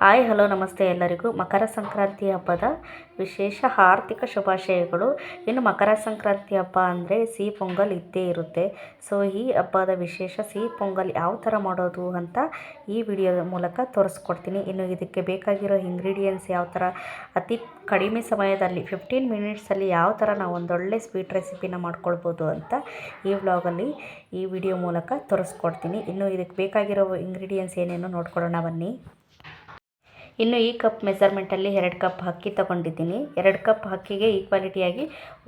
Hi, hello, ನಮಸ್ತೆ ಎಲ್ಲರಿಗೂ. ಮಕರ ಸಂಕ್ರಾಂತಿ ಹಬ್ಬದ ವಿಶೇಷ ಆರ್ಥಿಕ ಶುಭಾಶಯಗಳು. ಇನ್ನು ಮಕರ ಸಂಕ್ರಾಂತಿ ಹಬ್ಬ ಅಂದರೆ ಸಿಹಿ ಪೊಂಗಲ್ ಇದ್ದೇ ಇರುತ್ತೆ. ಸೊ ಈ ಹಬ್ಬದ ವಿಶೇಷ ಸಿಹಿ ಪೊಂಗಲ್ ಯಾವ ಥರ ಮಾಡೋದು ಅಂತ ಈ ವಿಡಿಯೋದ ಮೂಲಕ ತೋರಿಸ್ಕೊಡ್ತೀನಿ. ಇನ್ನು ಇದಕ್ಕೆ ಬೇಕಾಗಿರೋ ಇಂಗ್ರೀಡಿಯೆಂಟ್ಸ್ ಯಾವ ಥರ ಅತಿ ಕಡಿಮೆ ಸಮಯದಲ್ಲಿ ಫಿಫ್ಟೀನ್ ಮಿನಿಟ್ಸಲ್ಲಿ ಯಾವ ಥರ ನಾವು ಒಂದೊಳ್ಳೆ ಸ್ವೀಟ್ ರೆಸಿಪಿನ ಮಾಡ್ಕೊಳ್ಬೋದು ಅಂತ ಈ ವ್ಲಾಗಲ್ಲಿ ಈ ವಿಡಿಯೋ ಮೂಲಕ ತೋರಿಸ್ಕೊಡ್ತೀನಿ. ಇನ್ನು ಇದಕ್ಕೆ ಬೇಕಾಗಿರೋ ಇಂಗ್ರೀಡಿಯೆಂಟ್ಸ್ ಏನೇನು ನೋಡ್ಕೊಳ್ಳೋಣ ಬನ್ನಿ. ಇನ್ನು ಈ ಕಪ್ ಮೆಸರ್ಮೆಂಟಲ್ಲಿ ಎರಡು ಕಪ್ ಅಕ್ಕಿ ತಗೊಂಡಿದ್ದೀನಿ. ಎರಡು ಕಪ್ ಅಕ್ಕಿಗೆ ಈಕ್ವಾಲಿಟಿಯಾಗಿ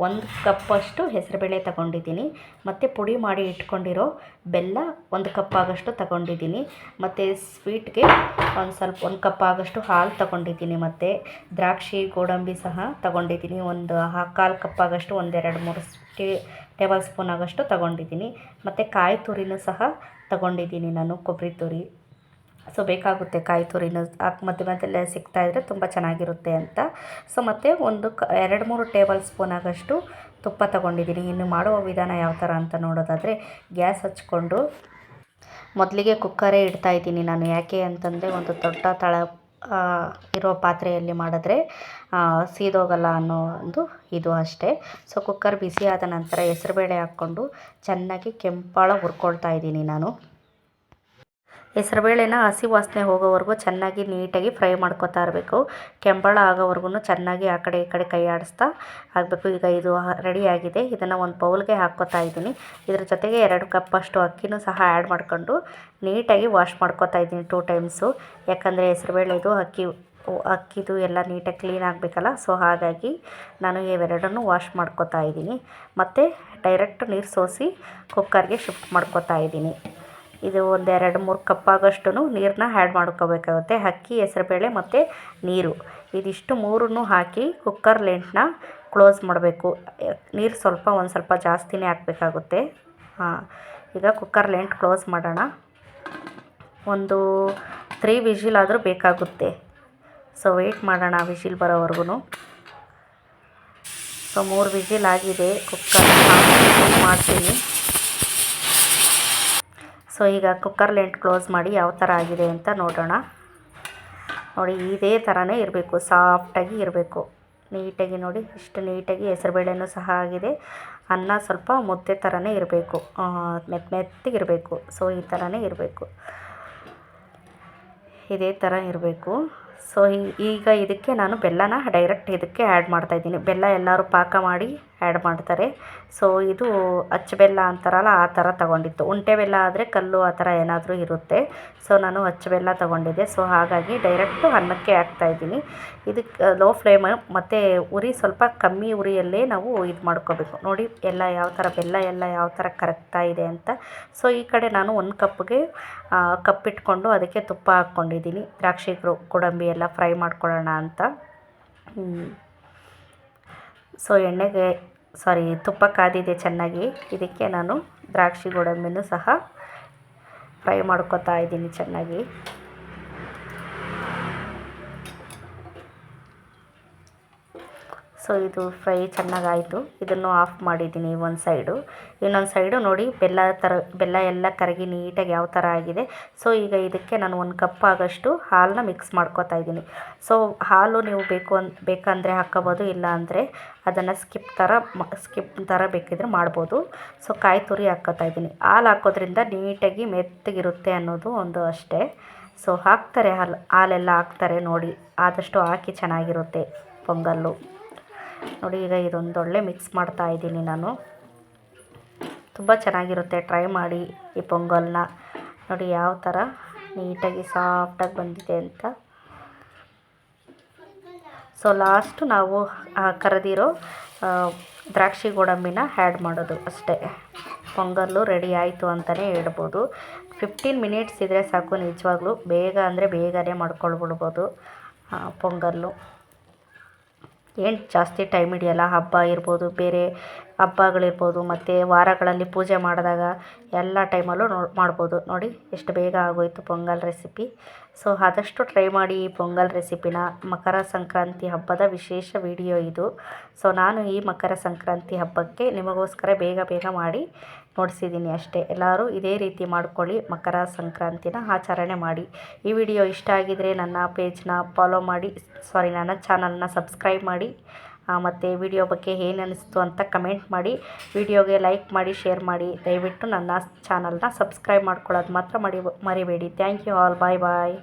ಒಂದು ಕಪ್ಪಷ್ಟು ಹೆಸರುಬೇಳೆ ತಗೊಂಡಿದ್ದೀನಿ. ಮತ್ತು ಪುಡಿ ಮಾಡಿ ಇಟ್ಕೊಂಡಿರೋ ಬೆಲ್ಲ ಒಂದು ಕಪ್ ಆಗೋಷ್ಟು ತಗೊಂಡಿದ್ದೀನಿ. ಮತ್ತು ಸ್ವೀಟ್ಗೆ ಒಂದು ಸ್ವಲ್ಪ ಒಂದು ಕಪ್ ಆಗೋಷ್ಟು ಹಾಲು ತಗೊಂಡಿದ್ದೀನಿ ಮತ್ತು ದ್ರಾಕ್ಷಿ, ಗೋಡಂಬಿ ಸಹ ತಗೊಂಡಿದ್ದೀನಿ. ಒಂದು ಕಾಲು ಕಪ್ ಆಗೋಷ್ಟು ಒಂದೆರಡು ಮೂರು ಟೇ, ಟೇಬಲ್ ಸ್ಪೂನ್ ಆಗೋಷ್ಟು ತಗೊಂಡಿದ್ದೀನಿ. ಮತ್ತು ಕಾಯಿ ತುರಿನೂ ಸಹ ತಗೊಂಡಿದ್ದೀನಿ ನಾನು, ಕೊಬ್ಬರಿ ತುರಿ. ಸೊ ಬೇಕಾಗುತ್ತೆ ಕಾಯಿ ತುರಿನೂ ಹಾಕಿ ಮಧ್ಯದಲ್ಲೇ ಸಿಗ್ತಾ ಸಿಗ್ತಾಯಿದ್ರೆ ತುಂಬ ಚೆನ್ನಾಗಿರುತ್ತೆ ಅಂತ. ಸೊ ಮತ್ತು ಒಂದು ಕ, ಎರಡು ಮೂರು ಟೇಬಲ್ ಸ್ಪೂನ್ ಆಗೋಷ್ಟು ತುಪ್ಪ ತಗೊಂಡಿದ್ದೀನಿ. ಇನ್ನು ಮಾಡುವ ವಿಧಾನ ಯಾವ ಥರ ಅಂತ ನೋಡೋದಾದರೆ ಗ್ಯಾಸ್ ಹಚ್ಕೊಂಡು ಮೊದಲಿಗೆ ಕುಕ್ಕರೇ ಇಡ್ತಾ ಇದ್ದೀನಿ ನಾನು. ಯಾಕೆ ಅಂತಂದರೆ ಒಂದು ದೊಡ್ಡ ತಳ ಇರೋ ಪಾತ್ರೆಯಲ್ಲಿ ಮಾಡಿದ್ರೆ ಸೀದೋಗಲ್ಲ ಅನ್ನೋ ಒಂದು ಇದು ಅಷ್ಟೇ. ಸೊ ಕುಕ್ಕರ್ ಬಿಸಿ ಆದ ನಂತರ ಹೆಸರುಬೇಳೆ ಹಾಕ್ಕೊಂಡು ಚೆನ್ನಾಗಿ ಕೆಂಪಾಳ ಹುರ್ಕೊಳ್ತಾ ಇದ್ದೀನಿ ನಾನು. ಹೆಸರುಬೇಳೆನ ಹಸಿ ವಾಸನೆ ಹೋಗೋವರೆಗೂ ಚೆನ್ನಾಗಿ ನೀಟಾಗಿ ಫ್ರೈ ಮಾಡ್ಕೊತಾ ಇರಬೇಕು. ಕೆಂಬಳ ಆಗೋವರೆಗೂ ಚೆನ್ನಾಗಿ ಆ ಕಡೆ ಈ ಕಡೆ ಕೈ ಆಡಿಸ್ತಾ ಆಗಬೇಕು ಈಗ ಇದು ರೆಡಿಯಾಗಿದೆ ಇದನ್ನು ಒಂದು ಬೌಲ್ಗೆ ಹಾಕ್ಕೊತಾ ಇದ್ದೀನಿ. ಇದ್ರ ಜೊತೆಗೆ ಎರಡು ಕಪ್ಪಷ್ಟು ಅಕ್ಕಿನೂ ಸಹ ಆ್ಯಡ್ ಮಾಡಿಕೊಂಡು ನೀಟಾಗಿ ವಾಶ್ ಮಾಡ್ಕೊತಾ ಇದ್ದೀನಿ ಟೂ ಟೈಮ್ಸು. ಯಾಕಂದರೆ ಹೆಸ್ರುಬೇಳೆದು ಅಕ್ಕಿ ಅಕ್ಕಿದು ಎಲ್ಲ ನೀಟಾಗಿ ಕ್ಲೀನ್ ಆಗಬೇಕಲ್ಲ, ಸೊ ಹಾಗಾಗಿ ನಾನು ಇವೆರಡನ್ನು ವಾಶ್ ಮಾಡ್ಕೋತಾ ಇದ್ದೀನಿ. ಮತ್ತು ಡೈರೆಕ್ಟ್ ನೀರು ಸೋಸಿ ಕುಕ್ಕರ್ಗೆ ಶಿಫ್ಟ್ ಮಾಡ್ಕೋತಾ ಇದ್ದೀನಿ. ಇದು ಒಂದು ಎರಡು ಮೂರು ಕಪ್ ಆಗೋಷ್ಟು ನೀರನ್ನ ಆ್ಯಡ್ ಮಾಡ್ಕೋಬೇಕಾಗುತ್ತೆ. ಅಕ್ಕಿ, ಹೆಸರುಬೇಳೆ ಮತ್ತು ನೀರು. ಇದಿಷ್ಟು ಮೂರನ್ನು ಹಾಕಿ ಕುಕ್ಕರ್ ಲೆಂಟ್ನ ಕ್ಲೋಸ್ ಮಾಡಬೇಕು. ನೀರು ಸ್ವಲ್ಪ ಒಂದು ಸ್ವಲ್ಪ ಜಾಸ್ತಿನೇ ಹಾಕಬೇಕಾಗುತ್ತೆ. ಹಾಂ, ಈಗ ಕುಕ್ಕರ್ ಲೆಂಟ್ ಕ್ಲೋಸ್ ಮಾಡೋಣ. ಒಂದು ತ್ರೀ ವಿಜಿಲ್ ಆದರೂ ಬೇಕಾಗುತ್ತೆ. ಸೊ ವೆಯ್ಟ್ ಮಾಡೋಣ ವಿಜಿಲ್ ಬರೋವರೆಗೂ ಸೊ ಮೂರು ವಿಜಿಲ್ ಆಗಿದೆ. ಕುಕ್ಕರ್ ಮಾಡ್ತೀನಿ. ಸೊ ಈಗ ಕುಕ್ಕರ್ ಲೆಂಟ್ ಕ್ಲೋಸ್ ಮಾಡಿ ಯಾವ ಥರ ಆಗಿದೆ ಅಂತ ನೋಡೋಣ. ನೋಡಿ, ಇದೇ ಥರನೇ ಇರಬೇಕು ಸಾಫ್ಟಾಗಿ ಇರಬೇಕು. ನೀಟಾಗಿ ನೋಡಿ, ಇಷ್ಟು ನೀಟಾಗಿ ಹೆಸರುಬೇಳೆನೂ ಸಹ ಆಗಿದೆ. ಅನ್ನ ಸ್ವಲ್ಪ ಮುದ್ದೆ ಥರನೇ ಇರಬೇಕು ಮೆತ್ತ ಇರಬೇಕು. ಸೊ ಈ ಥರನೇ ಇರಬೇಕು. ಇದೇ ಥರ ಇರಬೇಕು. ಸೊ ಈಗ ಇದಕ್ಕೆ ನಾನು ಬೆಲ್ಲನ ಡೈರೆಕ್ಟ್ ಇದಕ್ಕೆ ಆ್ಯಡ್ ಮಾಡ್ತಾಯಿದ್ದೀನಿ ಬೆಲ್ಲ ಎಲ್ಲರೂ ಪಾಕ ಮಾಡಿ ಆ್ಯಡ್ ಮಾಡ್ತಾರೆ. ಸೊ ಇದು ಅಚ್ಚ ಬೆಲ್ಲ ಅಂತಾರಲ್ಲ, ಆ ಥರ ತಗೊಂಡಿತ್ತು ಉಂಟೆ ಬೆಲ್ಲ ಆದರೆ ಕಲ್ಲು ಆ ಥರ ಏನಾದರೂ ಇರುತ್ತೆ. ಸೊ ನಾನು ಅಚ್ಚ ಬೆಲ್ಲ ತಗೊಂಡಿದ್ದೆ. ಸೊ ಹಾಗಾಗಿ ಡೈರೆಕ್ಟು ಅನ್ನಕ್ಕೆ ಹಾಕ್ತಾಯಿದ್ದೀನಿ ಇದಕ್ಕೆ ಲೋ ಫ್ಲೇಮ್ ಮತ್ತು ಉರಿ ಸ್ವಲ್ಪ ಕಮ್ಮಿ ಉರಿಯಲ್ಲೇ ನಾವು ಇದು ಮಾಡ್ಕೋಬೇಕು. ನೋಡಿ, ಎಲ್ಲ ಯಾವ ಥರ ಬೆಲ್ಲ, ಎಲ್ಲ ಯಾವ ಥರ ಕರಗ್ತಾ ಇದೆ ಅಂತ. ಸೊ ಈ ಕಡೆ ನಾನು ಒಂದು ಕಪ್ಗೆ ಕಪ್ ಇಟ್ಕೊಂಡು ಅದಕ್ಕೆ ತುಪ್ಪ ಹಾಕ್ಕೊಂಡಿದ್ದೀನಿ. ದ್ರಾಕ್ಷಿ ಗೋಡಂಬಿ ಎಲ್ಲ ಫ್ರೈ ಮಾಡ್ಕೊಳ್ಳೋಣ ಅಂತ. ಸೊ ಎಣ್ಣೆಗೆ ಸಾರಿ ತುಪ್ಪ ಕಾದಿದೆ ಚೆನ್ನಾಗಿ. ಇದಕ್ಕೆ ನಾನು ದ್ರಾಕ್ಷಿ ಗೋಡಂಬಿನೂ ಸಹ ಫ್ರೈ ಮಾಡ್ಕೊತಾ ಇದ್ದೀನಿ ಚೆನ್ನಾಗಿ. ಸೊ ಇದು ಫ್ರೈ ಚೆನ್ನಾಗಾಯಿತು. ಇದನ್ನು ಆಫ್ ಮಾಡಿದ್ದೀನಿ ಒಂದು ಸೈಡು. ಇನ್ನೊಂದು ಸೈಡು ನೋಡಿ ಬೆಲ್ಲ ಥರ ಬೆಲ್ಲ ಎಲ್ಲ ಕರಗಿ ನೀಟಾಗಿ ಯಾವ ಥರ ಆಗಿದೆ. ಸೊ ಈಗ ಇದಕ್ಕೆ ನಾನು ಒಂದು ಕಪ್ ಆಗೋಷ್ಟು ಹಾಲನ್ನ ಮಿಕ್ಸ್ ಮಾಡ್ಕೋತಾ ಇದ್ದೀನಿ. ಸೊ ಹಾಲು ನೀವು ಬೇಕು ಅನ್, ಬೇಕಂದರೆ ಹಾಕ್ಕೋಬೋದು ಇಲ್ಲ ಅಂದರೆ ಅದನ್ನು ಸ್ಕಿಪ್ ಥರ ಸ್ಕಿಪ್ ಥರ ಬೇಕಿದ್ರೆ ಮಾಡ್ಬೋದು. ಸೊ ಕಾಯಿ ತುರಿ ಹಾಕೋತಾ ಇದ್ದೀನಿ. ಹಾಲು ಹಾಕೋದ್ರಿಂದ ನೀಟಾಗಿ ಮೆತ್ತಗಿರುತ್ತೆ ಅನ್ನೋದು ಒಂದು ಅಷ್ಟೇ. ಸೊ ಹಾಕ್ತಾರೆ ಹಾಲು, ಹಾಲೆಲ್ಲ ಹಾಕ್ತಾರೆ ನೋಡಿ. ಆದಷ್ಟು ಹಾಕಿ ಚೆನ್ನಾಗಿರುತ್ತೆ ಪೊಂಗಲ್ಲು. ನೋಡಿ, ಈಗ ಇದೊಂದೊಳ್ಳೆ ಮಿಕ್ಸ್ ಮಾಡ್ತಾ ಇದ್ದೀನಿ ನಾನು. ತುಂಬ ಚೆನ್ನಾಗಿರುತ್ತೆ. ಟ್ರೈ ಮಾಡಿ ಈ ಪೊಂಗಲ್ನ. ನೋಡಿ, ಯಾವ ಥರ ನೀಟಾಗಿ ಸಾಫ್ಟಾಗಿ ಬಂದಿದೆ ಅಂತ. ಸೊ ಲಾಸ್ಟು ನಾವು ಕರೆದಿರೋ ದ್ರಾಕ್ಷಿ ಗೋಡಂಬಿನ ಆ್ಯಡ್ ಮಾಡೋದು ಅಷ್ಟೇ. ಪೊಂಗಲ್ಲು ರೆಡಿ ಆಯಿತು ಅಂತಲೇ ಹೇಳ್ಬೋದು. ಫಿಫ್ಟೀನ್ ಮಿನಿಟ್ಸ್ ಇದ್ದರೆ ಸಾಕು, ನಿಜವಾಗ್ಲೂ. ಬೇಗ ಅಂದರೆ ಬೇಗನೆ ಮಾಡ್ಕೊಳ್ಬಿಡ್ಬೋದು ಪೊಂಗಲ್ಲು. ಏನು ಜಾಸ್ತಿ ಟೈಮ್ ಹಿಡಿಯಲ್ಲ, ಹಬ್ಬ ಇರ್ಬೋದು, ಬೇರೆ ಹಬ್ಬಗಳಿರ್ಬೋದು, ಮತ್ತು ವಾರಗಳಲ್ಲಿ ಪೂಜೆ ಮಾಡಿದಾಗ ಎಲ್ಲ ಟೈಮಲ್ಲೂ ನೋ ಮಾಡ್ಬೋದು. ನೋಡಿ, ಎಷ್ಟು ಬೇಗ ಆಗೋಯಿತು ಪೊಂಗಲ್ ರೆಸಿಪಿ ಸೊ ಆದಷ್ಟು ಟ್ರೈ ಮಾಡಿ ಈ ಪೊಂಗಲ್ ರೆಸಿಪಿನ ಮಕರ ಸಂಕ್ರಾಂತಿ ಹಬ್ಬದ ವಿಶೇಷ ವಿಡಿಯೋ ಇದು. ಸೊ ನಾನು ಈ ಮಕರ ಸಂಕ್ರಾಂತಿ ಹಬ್ಬಕ್ಕೆ ನಿಮಗೋಸ್ಕರ ಬೇಗ ಬೇಗ ಮಾಡಿ ನೋಡಿಸಿದ್ದೀನಿ ಅಷ್ಟೇ. ಎಲ್ಲರೂ ಇದೇ ರೀತಿ ಮಾಡ್ಕೊಳ್ಳಿ. ಮಕರ ಸಂಕ್ರಾಂತಿನ ಆಚರಣೆ ಮಾಡಿ. ಈ ವಿಡಿಯೋ ಇಷ್ಟ ಆಗಿದರೆ ನನ್ನ ಪೇಜ್ನ ಫಾಲೋ ಮಾಡಿ. ಸಾರಿ, ನನ್ನ ಚಾನಲ್ನ ಸಬ್ಸ್ಕ್ರೈಬ್ ಮಾಡಿ. ಮತ್ತು ವಿಡಿಯೋ ಬಗ್ಗೆ ಏನು ಅನ್ನಿಸ್ತು ಅಂತ ಕಮೆಂಟ್ ಮಾಡಿ. ವಿಡಿಯೋಗೆ ಲೈಕ್ ಮಾಡಿ, ಶೇರ್ ಮಾಡಿ. ದಯವಿಟ್ಟು ನನ್ನ ಚಾನಲ್ನ ಸಬ್ಸ್ಕ್ರೈಬ್ ಮಾಡ್ಕೊಳ್ಳೋದು ಮಾತ್ರ ಮಡಿ ಮರಿಬೇಡಿ. Thank you all. Bye bye.